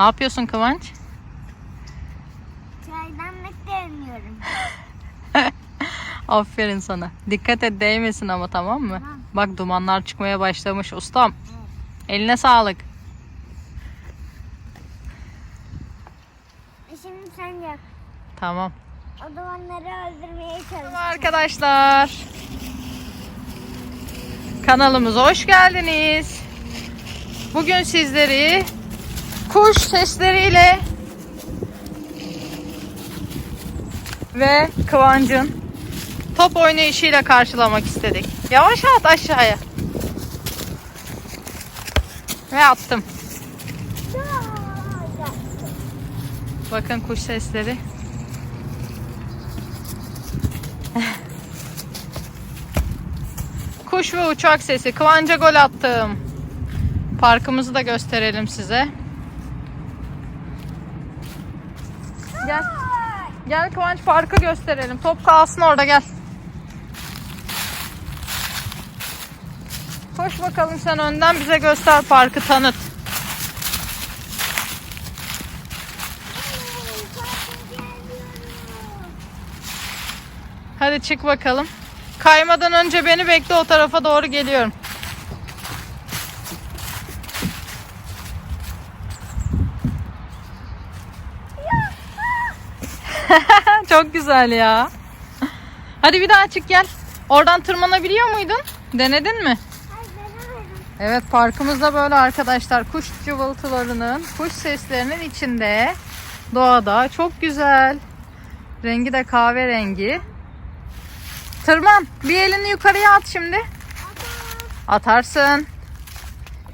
Ne yapıyorsun Kıvanç? Çaydanlık deniyorum. Aferin sana. Dikkat et değmesin ama tamam mı? Tamam. Bak dumanlar çıkmaya başlamış ustam. Eline sağlık. E Şimdi sen yap. Tamam. O dumanları öldürmeye çalış. Merhaba arkadaşlar. Kanalımıza hoş geldiniz. Bugün sizleri kuş sesleriyle ve Kıvancın top oynayışıyla karşılamak istedik. Yavaş at aşağıya. Ve attım. Bakın kuş sesleri. Kuş ve uçak sesi. Kıvanca gol attım. Parkımızı da gösterelim size. Gel. Gel Kıvanç parkı gösterelim. Top kalsın orada gel. Koş bakalım sen önden bize göster parkı tanıt. Hadi çık bakalım. Kaymadan önce beni bekle o tarafa doğru geliyorum. Çok güzel ya. Hadi bir daha çık gel. Oradan tırmanabiliyor muydun? Denedin mi? Evet parkımızda böyle arkadaşlar kuş cıvıltılarının, kuş seslerinin içinde doğada çok güzel. Rengi de kahverengi. Tırman. Bir elini yukarıya at şimdi. Atarsın.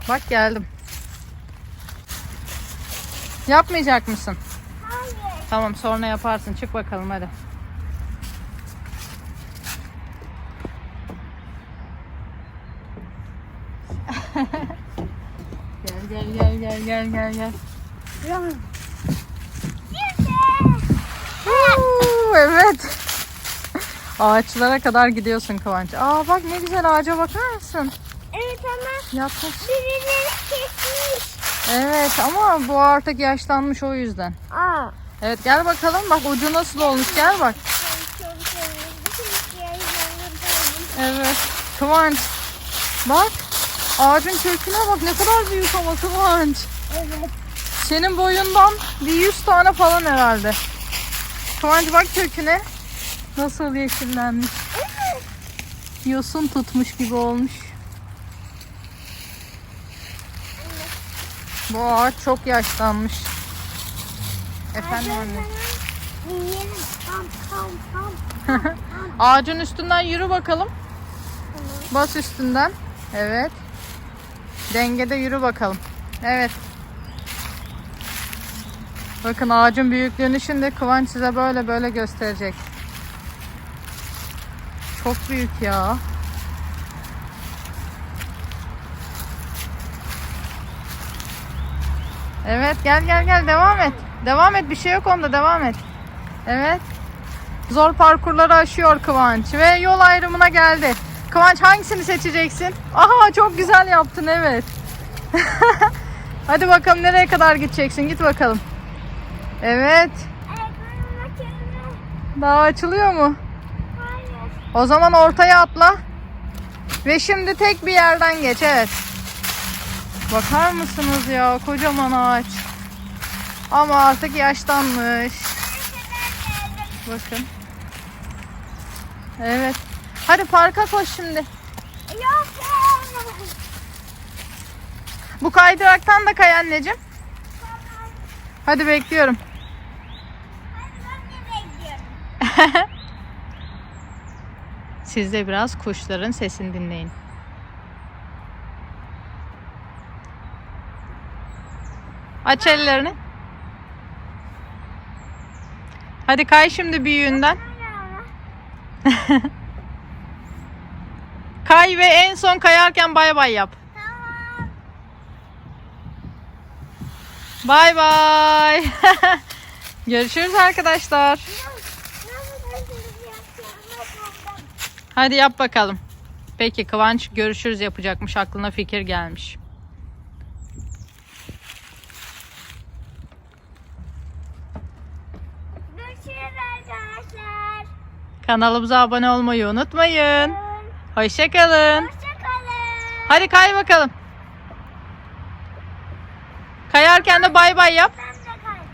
Bak geldim. Yapmayacak mısın? Tamam sonra yaparsın. Çık bakalım hadi. gel gel gel gel gel gel gel. Evet. Ağaçlara kadar gidiyorsun Kıvanç. Aa bak ne güzel ağaca bakar mısın? Evet ama Yapmış. birileri kesmiş. Evet ama bu artık yaşlanmış o yüzden. Aa. Evet gel bakalım bak ucu nasıl olmuş gel bak. Evet. Kıvanç. Bak. Ağacın köküne bak ne kadar büyük ama Kıvanç. Evet. Senin boyundan bir 100 tane falan herhalde. Kıvanç bak köküne. Nasıl yeşillenmiş. Yosun tutmuş gibi olmuş. Bu ağaç çok yaşlanmış. Efendim anne. Yiyelim. Tam tam tam. Ağacın üstünden yürü bakalım. Bas üstünden. Evet. Dengede yürü bakalım. Evet. Bakın ağacın büyüklüğünü şimdi Kıvanç size böyle böyle gösterecek. Çok büyük ya. Evet gel gel gel devam et. Devam et bir şey yok onda devam et. Evet. Zor parkurları aşıyor Kıvanç ve yol ayrımına geldi. Kıvanç hangisini seçeceksin? Aha çok güzel yaptın evet. Hadi bakalım nereye kadar gideceksin? Git bakalım. Evet. Daha açılıyor mu? Hayır. O zaman ortaya atla. Ve şimdi tek bir yerden geç evet. Bakar mısınız ya kocaman ağaç. Ama artık yaşlanmış. Bakın. Evet. Hadi parka koş şimdi. Yok. Bu kaydıraktan da kay anneciğim. Hadi bekliyorum. Siz de biraz kuşların sesini dinleyin. Aç ellerini. Hadi kay şimdi büyüğünden. Kay ve en son kayarken bay bay yap. Bay bay. Görüşürüz arkadaşlar. Hadi yap bakalım. Peki Kıvanç görüşürüz yapacakmış. Aklına fikir gelmiş. Görüşürüz arkadaşlar. Kanalımıza abone olmayı unutmayın. Hoşçakalın. Hoşçakalın. Hadi kay bakalım. Kayarken de bay bay yap.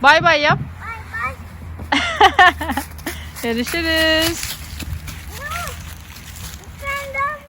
Bay bay yap. Bay bay. Görüşürüz.